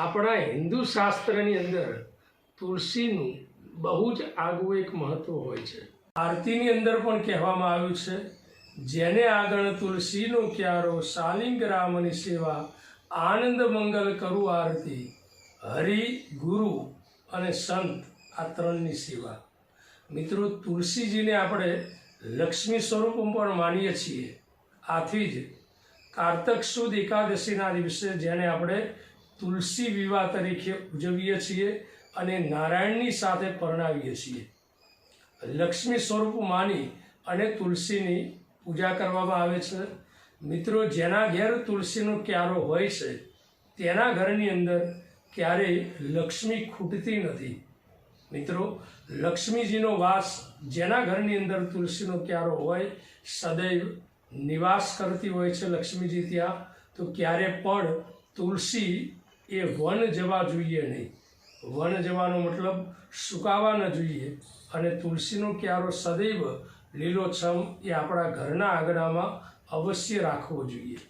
આપણા હિન્દુ શાસ્ત્રની અંદર તુલસીનું બહુ જ આગવું એક મહત્વ હોય છે. આરતીની અંદર પણ કહેવામાં આવ્યું છે, જેને આગળ તુલસીનો ક્યારો શાલિંગ રામની સેવા, આનંદ મંગલ કરું આરતી, હરિ, ગુરુ અને સંત આ ત્રણની સેવા. મિત્રો, તુલસીજીને આપણે લક્ષ્મી સ્વરૂપ પણ માનીએ છીએ. આથી જ કારતક સુદ એકાદશીના દિવસે જેને આપણે તુલસી વિવાહ તરીકે ઉજવીએ છીએ અને નારાયણની સાથે પરણાવીએ છીએ. લક્ષ્મી સ્વરૂપ માની અને તુલસીની પૂજા કરવામાં આવે છે. મિત્રો, જેના ઘેર તુલસીનો ક્યારો હોય છે, તેના ઘરની અંદર ક્યારેય લક્ષ્મી ખૂટતી નથી. મિત્રો, લક્ષ્મીજીનો વાસ જેના ઘરની અંદર તુલસીનો ક્યારો હોય, સદૈવ નિવાસ કરતી હોય છે લક્ષ્મીજી ત્યાં, તો ક્યારે પણ તુલસી એ વન જવા જોઈએ નહીં. વન જવાનો મતલબ સુકાવા ન જોઈએ અને તુલસીનો ક્યારો સદૈવ લીલોછમ એ આપણા ઘરના આંગણામાં અવશ્ય રાખવો જોઈએ.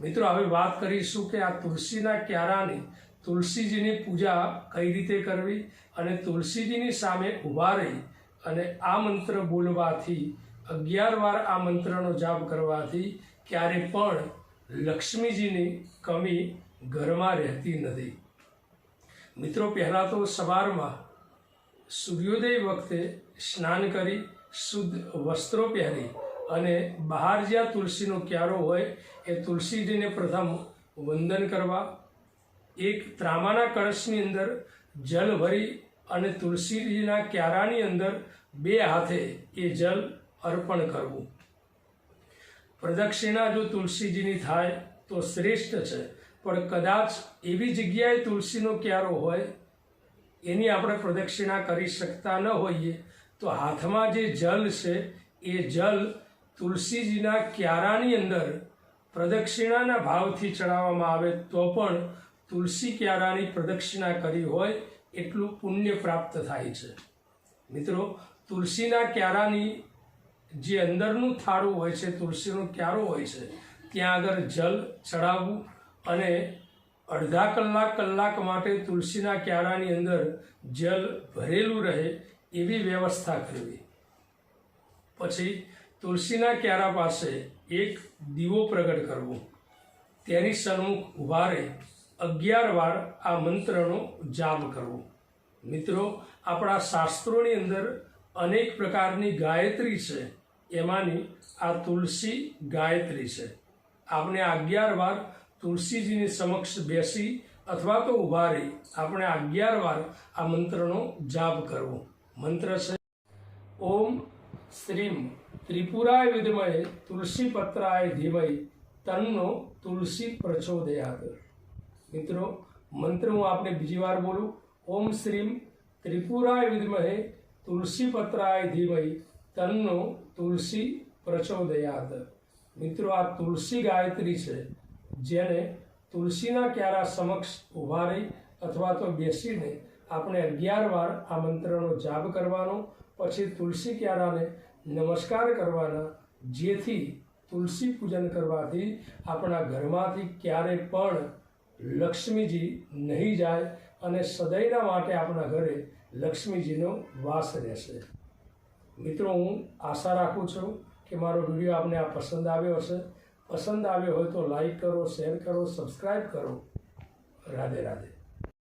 મિત્રો, હવે વાત કરીશું કે આ તુલસીના ક્યારાની તુલસીજીની પૂજા કઈ રીતે કરવી અને તુલસીજીની સામે ઊભા રહી અને આ મંત્ર બોલવાથી, અગિયાર વાર આ મંત્રનો જાપ કરવાથી ક્યારે પણ લક્ષ્મીજીની કમી ઘરમાં રહેતી નથી. મિત્રો, પહેલાં તો સવારમાં સૂર્યોદય વખતે સ્નાન કરી, શુદ્ધ વસ્ત્રો પહેરી અને બહાર જ્યાં તુલસીનો ક્યારો હોય, એ તુલસીજીને પ્રથમ વંદન કરવા. એક ત્રામાના કળશની અંદર જલ ભરી અને તુલસીજીના ક્યારાની અંદર બે હાથે એ જલ અર્પણ કરવું. પ્રદક્ષિણા જો તુલસીજીની થાય તો શ્રેષ્ઠ છે. પણ કદાચ એવી જગ્યાએ તુલસીનો ક્યારો હોય, એની આપણે પ્રદક્ષિણા કરી શકતા ન હોઈએ, તો હાથમાં જે જલ છે, એ જલ તુલસીજીના ક્યારાની અંદર પ્રદક્ષિણાના ભાવથી ચડાવવામાં આવે, તો પણ તુલસી ક્યારાની પ્રદક્ષિણા કરી હોય, એટલું પુણ્ય પ્રાપ્ત થાય છે. મિત્રો, તુલસીના ક્યારાની જે અંદરનું થાળું હોય છે, તુલસીનો ક્યારો હોય છે, ત્યાં આગળ જલ ચડાવવું અને અડધા કલાક કલાક માટે તુલસીના ક્યારાની અંદર જલ ભરેલું રહે એવી વ્યવસ્થા કરવી. પછી તુલસીના ક્યારા પાસે એક દીવો પ્રગટ કરવો. તેની સન્મુખ રહી અગિયાર વાર આ મંત્રનો જાપ કરવો. મિત્રો, આપણા શાસ્ત્રોની અંદર અનેક પ્રકારની ગાયત્રી છે. એમાંની આ તુલસી ગાયત્રી છે. આપણે અગિયાર વાર તુલસીજીની સમક્ષ બેસી અથવા તો ઊભા રહી આપણે અગિયાર વાર આ મંત્રનો જાપ કરવો. મંત્ર છે, ઓમ શ્રીમ ત્રિપુરાય વિદમય તુલસી પત્રાય ધીમય તન્નો તુલસી પ્રચોદયાત. મિત્રો, મંત્ર હું આપણે બીજી વાર બોલું. ઓમ શ્રીમ ત્રિપુરાય વિદમહે તુલસી પત્રાય ધીમય તન્નો તુલસી પ્રચોદયાત. મિત્રો, આ તુલસી ગાયત્રી છે. જેને તુલસીના ક્યારા સમક્ષ ઊભા રહી અથવા તો બેસીને આપણે અગિયાર વાર આ મંત્રનો જાપ કરવાનો, પછી તુલસી ક્યારાને નમસ્કાર કરવાના, જેથી તુલસી પૂજન કરવાથી આપણા ઘરમાંથી ક્યારે પણ લક્ષ્મીજી નહીં જાય અને સદૈના માટે આપણા ઘરે લક્ષ્મીજીનો વાસ રહેશે. મિત્રો, હું આશા રાખું છું કે મારો વીડિયો આપને આ પસંદ આવ્યો હશે. પસંદ આવ્યો હોય તો લાઈક કરો શેર કરો સબસ્ક્રાઈબ કરો. રાધે રાધે.